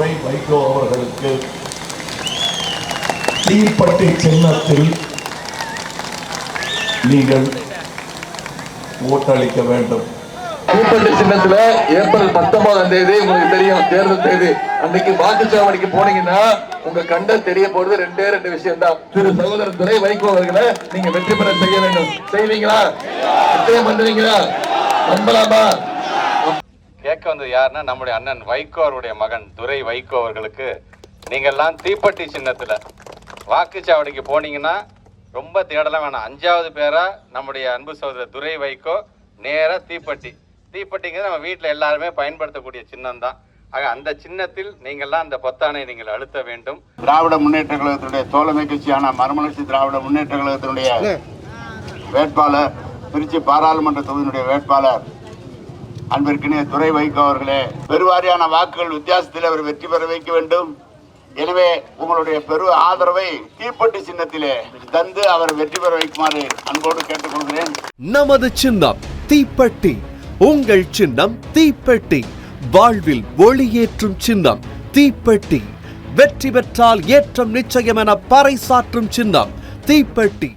துரை வைகோ அவர்களுக்கு தீப்பட்டி சின்னத்தில் நீங்கள் ஓட்டளிக்க வேண்டும். தீப்பட்டி சின்னத்துல ஏப்ரல் பத்தொன்பதாம் தேதி உங்களுக்கு தெரியும் தேர்தல் தேதி. அன்னைக்கு வாக்குச்சாவடிக்கு போனீங்கன்னா உங்க கண்ட தெரிய போறது ரெண்டே ரெண்டு விஷயம் தான் திரு சகோதரர் துறை வைகோ அவர்களை நீங்க வெற்றி பெற செய்ய வேண்டும். செய்வீங்களா? நிச்சயம் பண்ணுவீங்களா? நம்பலாமா? கேட்க வந்தது யாருன்னா நம்முடைய அண்ணன் வைகோ அவருடைய மகன் துரை வைகோ அவர்களுக்கு நீங்கள்லாம் தீப்பெட்டி சின்னத்தில் வாக்குச்சாவடிக்கு போனீங்கன்னா ரொம்ப தேடலாம் வேணாம். அஞ்சாவது பேரா நம்முடைய அன்பு சகோதரர் துரை வைகோ நேரா தீப்பெட்டி. தீப்பெட்டிங்கிறது நம்ம வீட்டில் எல்லாருமே பயன்படுத்தக்கூடிய சின்னம் தான் ஆக அந்த சின்னத்தில் நீங்கள்லாம் அந்த பொத்தானை நீங்கள் அழுத்த வேண்டும். திராவிட முன்னேற்ற கழகத்தினுடைய தோழமை கட்சியான மறுமலர்ச்சி திராவிட முன்னேற்ற கழகத்தினுடைய வேட்பாளர் திருச்சி பாராளுமன்ற தொகுதியினுடைய வேட்பாளர் அன்பிற்கினிய துறை வைகோ அவர்களே பெருவாரியான வாக்குகள் வித்தியாசத்தில் அவர் வெற்றி பெற வைக்க வேண்டும். எனவே உங்களுடைய பெரு ஆதரவை தீப்பெட்டி சின்னத்திலே தந்து அவர் வெற்றி பெற வைக்குமாறு அன்போடு கேட்டுக்கொள்கிறேன். நமது சின்னம் தீப்பெட்டி. உங்கள் சின்னம் தீப்பெட்டி. வாழ்வில் ஒளியேற்றும் சின்னம் தீப்பெட்டி. வெற்றி பெற்றால் ஏற்றம் நிச்சயம் என பறைசாற்றும் சின்னம் தீப்பெட்டி.